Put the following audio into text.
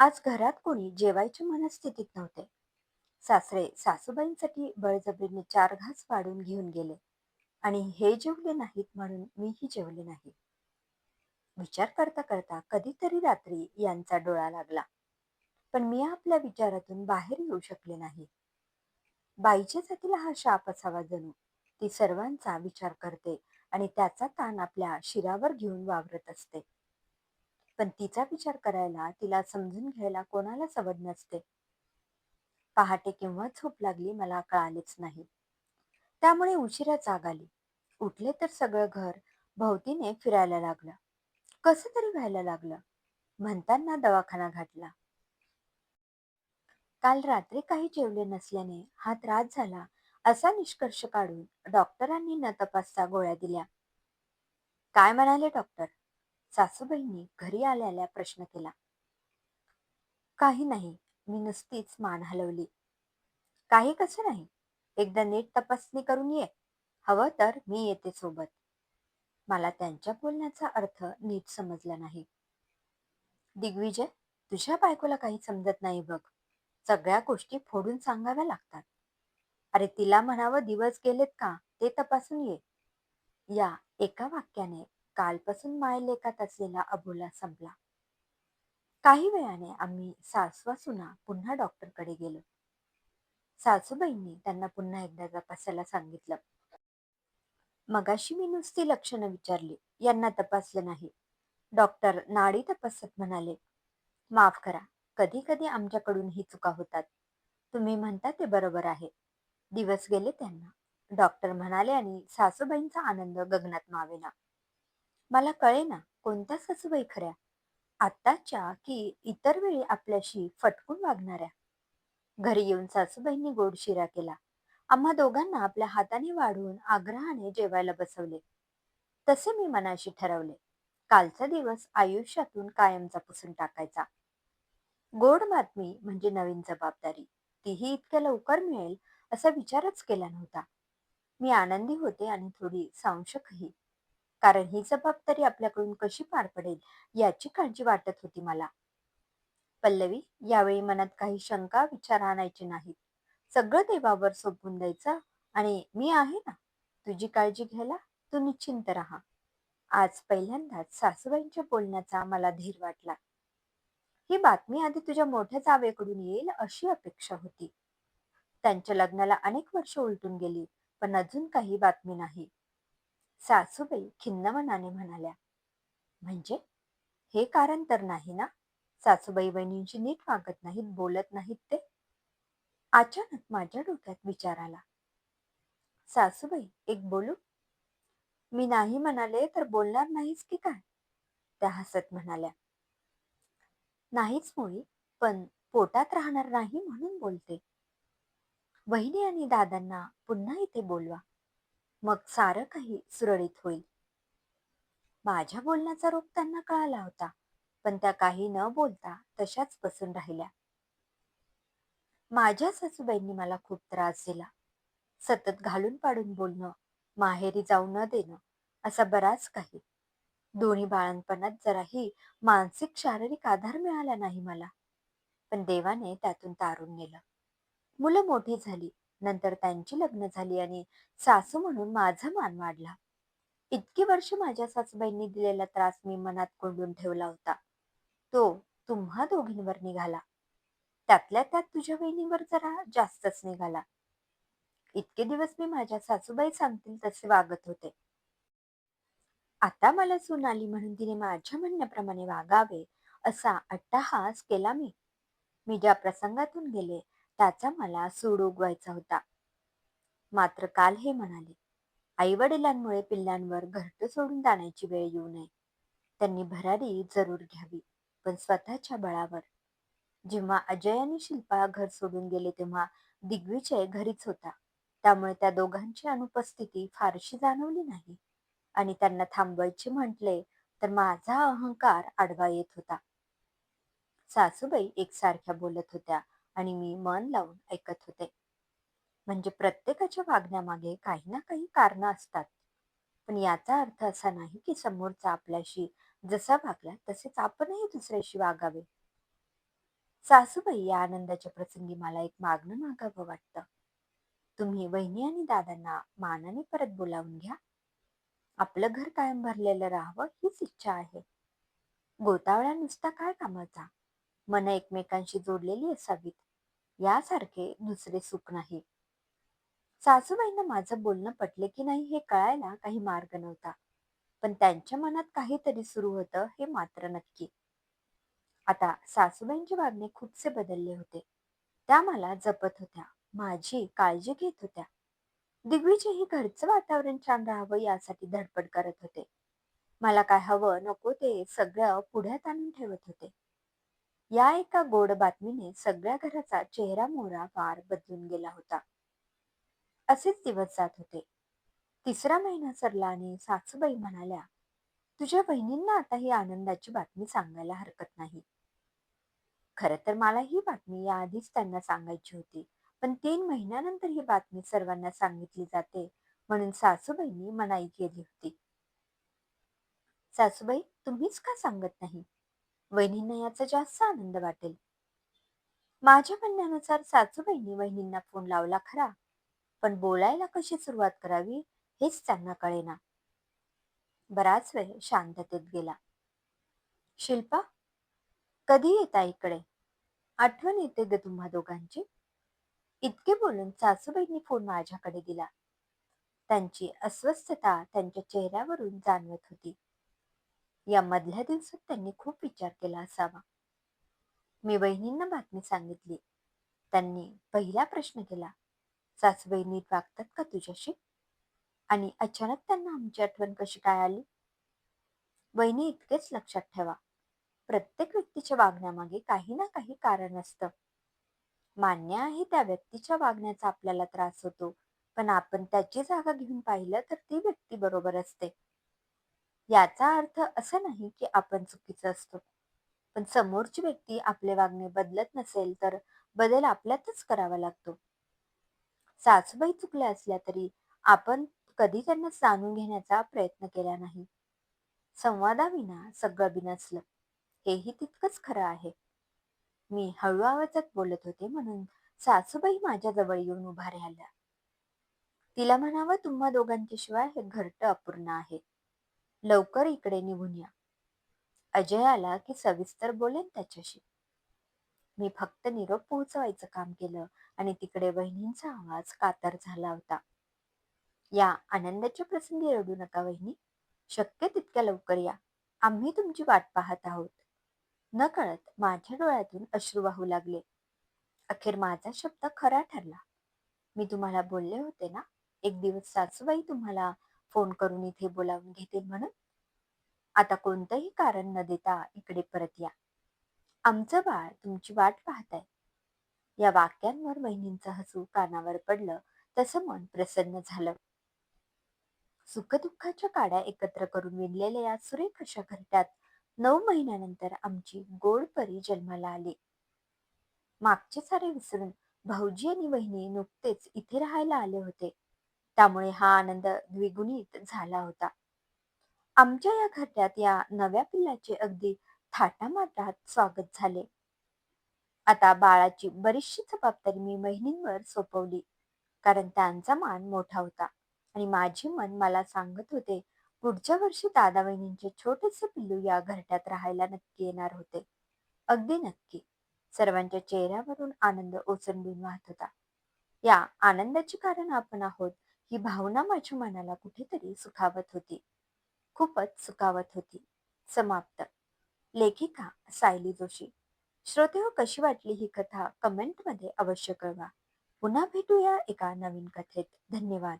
आज घरात कोणी जेवायच्या मनस्थितीत नव्हते. सासरे सासूबाईंसाठी बळजबरीने चार घास वाढून घेऊन गेले आणि हे जेवले नाहीत म्हणून मीही जेवले नाही. विचार करता करता कधीतरी रात्री यांचा डोळा लागला. पण मी आपल्या विचारातून बाहेर येऊ शकले नाही. बाईच्या जातीला हा शाप असावा जणू. ती सर्वांचा विचार करते आणि त्याचा ताण आपल्या शिरावर घेऊन वावरत असते. पण तिचा विचार करायला तिला समजून घ्यायला कोणाला सवड नसते. पहाटे किंवा झोप लागली मला कळालेच नाही. त्यामुळे उशिरा जाग आली. उठले तर सगळं घर भोवतीने फिरायला लागलं. कसं तरी व्हायला लागलं. म्हणताना दवाखाना घातला. काल रात्री काही जेवले नसल्याने हा त्रास झाला असा निष्कर्ष काढून डॉक्टरांनी न तपासता गोळ्या दिल्या. काय म्हणाले डॉक्टर? सासूबाईंनी घरी आल्याला प्रश्न केला. काही नाही मी नुसतीच मान हलवली. काही कसं नाही एकदा नीट तपासणी करून ये. हवं तर मी येते सोबत. मला त्यांच्या बोलण्याचा अर्थ नीट समजला नाही. दिग्विजय तुझ्या बायकोला काही समजत नाही बघ. सगळ्या गोष्टी फोडून सांगाव्या लागतात. अरे तिला म्हणावं दिवस गेलेत का ते तपासून ये. या एका वाक्याने कालपासून मायलेखात असलेला अबोला संपला. काही वेळाने आम्ही सासवा सुना पुन्हा डॉक्टरकडे गेलो. सासूबाईंनी त्यांना पुन्हा एकदा तपासायला सांगितलं. मगाशी मी नुसती लक्षणं विचारली यांना तपासलं नाही. डॉक्टर नाडी तपासत म्हणाले माफ करा कधी कधी आमच्याकडून ही चुका होतात. तुम्ही म्हणता ते बरोबर आहे. दिवस गेले त्यांना. डॉक्टर म्हणाले आणि सासूबाईंचा आनंद गगनात मावेना. मला कळे ना कोणत्या सासूबाई खऱ्या. आत्ताच्या की इतर वेळी आपल्याशी फटकून वागणाऱ्या. घरी येऊन सासूबाईंनी गोड शिरा केला. आम्हा दोघांना आपल्या हाताने वाढवून आग्रहाने जेवायला बसवले. तसे मी मनाशी ठरवले. कालचा दिवस आयुष्यातून कायमचा पुसून टाकायचा. गोड बातमी म्हणजे नवीन जबाबदारी. तीही इतक्या लवकर मिळेल असा विचारच केला नव्हता. मी आनंदी होते आणि थोडी सांशकही कारण ही जबाबदारी आपल्याकडून कशी पार पडेल याची काळजी वाटत होती मला. पल्लवी यावेळी मनात काही शंका विचार आणायचे नाहीत. सगळं देवावर सोपवून द्यायचं आणि मी आहे ना? तुझी काळजी घ्यायला तू निश्चिंत राहा. आज पहिल्यांदाच सासूबाईंच्या बोलण्याचा मला धीर वाटला. ही बातमी आधी तुझ्या मोठ्या जावेकडून येईल अशी अपेक्षा होती. त्यांच्या लग्नाला अनेक वर्ष उलटून गेली पण अजून काही बातमी नाही. सासूबाई खिन्न मनाने म्हणाल्या म्हणजे? हे कारण तर नाही ना? सासूबाई बहिणींची नीट वागत नाहीत बोलत नाहीत ते? अचानक माझ्या डोक्यात विचार आला. सासूबाई एक बोलू? मी नाही म्हणाले तर बोलणार नाहीस की काय? त्या हसत म्हणाल्या. नाहीच मुळी पण पोटात राहणार नाही म्हणून बोलते. वहिनी आणि दादांना पुन्हा इथे बोलवा. मग सारं काही सुरळीत होईल. माझ्या बोलण्याचा रोग त्यांना कळाला होता पण त्या काही न बोलता तशाच बसून राहिल्या. माझ्या सासूबाईंनी मला खूप त्रास दिला. सतत घालून पाडून बोलणं माहेरी जाऊ न देणं असा बराच काही. दोन्ही बाळांपणात जराही मानसिक शारीरिक आधार मिळाला नाही मला. पण देवाने त्यातून तारून नेलं. मुलं मोठी झाली नंतर त्यांची लग्न झाली आणि सासू म्हणून माझा मान वाढला. इतकी वर्ष माझ्या सासूबाईंनी दिलेला त्रास मी मनात कोंडून ठेवला होता. तो तुम्हा दोघींवर निघाला. त्यातल्या त्यात तुझ्या बहिणीवर जरा जास्तच निघाला. इतके दिवस मी माझ्या सासूबाई सांगतील तसे वागत होते. आता मला सून आली म्हणून तिने माझ्या म्हणण्याप्रमाणे वागावे असा अट्टाहास केला मी. मी ज्या प्रसंगातून गेले त्याचा मला सूड उगवायचा होता. मात्र काल हे म्हणाले आई वडिलांमुळे पिल्लांवर घरट सोडून जाण्याची वेळ येऊ नये. त्यांनी भरारी जरूर घ्यावी पण स्वतःच्या बळावर. जेव्हा अजय आणि शिल्पा घर सोडून गेले तेव्हा दिग्विजय घरीच होता. त्यामुळे त्या दोघांची अनुपस्थिती फारशी जाणवली नाही. आणि त्यांना थांबवायचे म्हटले तर माझा अहंकार आडवा येत होता. सासूबाई एकसारख्या बोलत होत्या. आणि मी मन लावून ऐकत होते. म्हणजे प्रत्येकाच्या वागण्यामागे काही ना काही कारण असतात. पण याचा अर्थ असा नाही की समोरचा आपल्याशी जसा वागला तसेच आपणही दुसऱ्याशी वागावे. सासूबाई या आनंदाच्या प्रसंगी मला एक मागणं मागावं वाटतं. तुम्ही वहिनी आणि दादांना मानाने परत बोलावून घ्या. आपलं घर कायम भरलेलं राहावं हीच इच्छा आहे. गोतावळा नुसता काय कामाचा? मन एकमेकांशी जोडलेली असावीत. यासारखे दुसरे सुख नाही. सासूबाईंना माझं बोलणं पटले की नाही हे कळायला काही मार्ग नव्हता. पण त्यांच्या मनात काहीतरी सुरू होतं हे मात्र नक्की. आता सासूबाईंचे वागणे खूपसे बदलले होते. त्या मला जपत होत्या. माझी काळजी घेत होत्या. दिग्विजयही घरचं वातावरण छान राहावं यासाठी धडपड करत होते. मला काय हवं नको ते सगळं पुढ्यात आणून ठेवत होते. या एका गोड बातमीने सगळ्या घराचा चेहरा मोहरा वार बदलून गेला होता. असेच दिवस जात होते. तिसरा महिना सरला आणि सासूबाई म्हणाल्या तुझ्या बहिणींना आता ही आनंदाची बातमी सांगायला हरकत नाही. खरं तर मला ही बातमी याआधीच त्यांना सांगायची होती पण तीन महिन्यानंतर ही बातमी सर्वांना सांगितली जाते म्हणून सासूबाईंनी मनाई केली होती. सासूबाई तुम्हीच का सांगत नाही? वहिनींना याचा जास्त आनंद वाटेल. माझ्या म्हणण्यानुसार सासूबाईंनी वहिनींना फोन लावला खरा पण बोलायला कशी सुरुवात करावी हेच त्यांना कळेना. बराच वेळ शांततेत गेला. शिल्पा कधी येता इकडे? आठवण येते ग तुम्हा दोघांची? इतके बोलून सासूबाईंनी फोन माझ्याकडे दिला. त्यांची अस्वस्थता त्यांच्या चेहऱ्यावरून जाणवत होती. या मधल्या दिवसात त्यांनी खूप विचार केला असावा. मी बहिणींना बातमी सांगितली. त्यांनी पहिला प्रश्न केला सासूबाई नीट वागतात का तुझ्याशी? आणि अचानक त्यांना आमची आठवण कशी काय आली? वहिनी इतकेच लक्षात ठेवा प्रत्येक व्यक्तीच्या वागण्यामागे काही ना काही कारण असतं. मान्य आहे त्या व्यक्तीच्या वागण्याचा आपल्याला त्रास होतो पण आपण त्याची जागा घेऊन पाहिलं तर ती व्यक्ती बरोबर असते. याचा अर्थ असं नाही की आपण चुकीचं असतो. पण समोरची व्यक्ती आपले वागणे बदलत नसेल तर बदल आपल्यातच करावा लागतो. सासूबाई चुकल्या असल्या तरी आपण कधी त्यांना जाणून घेण्याचा प्रयत्न केला नाही. संवादाविना सगळं बिनसलं. हेही तितकंच खरं आहे. मी हळू आवाजात बोलत होते म्हणून सासूबाई माझ्या जवळ येऊन उभा राहिल्या. तिला म्हणावं तुम्हा दोघांच्या शिवाय हे घरट अपूर्ण आहे. लवकर इकडे निघून या. अजय आला की सविस्तर बोलेन त्याच्याशी. मी फक्त निरोप पोहोचवायचं काम केलं आणि तिकडे वहिनींचा आवाज कातर झाला होता. या आनंदाच्या प्रसंगी रडू नका वहिनी. शक्य तितक्या लवकर या. आम्ही तुमची वाट पाहत आहोत. न कळत माझ्या डोळ्यातून अश्रू वाहू लागले. अखेर माझा शब्द खरा ठरला. मी तुम्हाला बोलले होते ना एक दिवस सासूबाई तुम्हाला फोन करून इथे बोलावून घेतील म्हणून. आता कोणतंही कारण न देता इकडे परत या. आमचं बाळ तुमची वाट पाहत आहे या वाक्यांवर बहिणींचं हसू कानावर पडलं तसं मन प्रसन्न झालं. सुखदुःखाच्या काड्या एकत्र करून विणलेल्या या सुरेख अशा घरट्यात नऊ महिन्यानंतर आमची गोड परी जन्माला आली. मागचे सारे विसरून भाऊजी आणि वहिनी नुकतेच इथे राहायला आले होते. त्यामुळे हा आनंद द्विगुणित झाला होता. आमच्या या घरट्यात या नव्या पिल्लाचे अगदी थाटामाटात स्वागत झाले. आता बाळाची बरीचशी जबाबदारी मी बहिणींवर सोपवली कारण त्यांचा मान मोठा होता आणि माझे मन मला सांगत होते पुढच्या वर्षी दादा बहिणींचे छोटेसे पिल्लू या घरट्यात राहायला नक्की येणार होते. अगदी नक्की. सर्वांच्या चेहऱ्यावरून आनंद ओसंडून वाहत होता. या आनंदाचे कारण आपण आहोत ही भावना माझ्या मनाला कुठेतरी सुखावत होती. खूपच सुखावत होती. समाप्त. लेखिका सायली जोशी. श्रोते हो कशी वाटली ही कथा? कमेंटमध्ये अवश्य कळवा. पुन्हा भेटूया एका नवीन कथेत. धन्यवाद.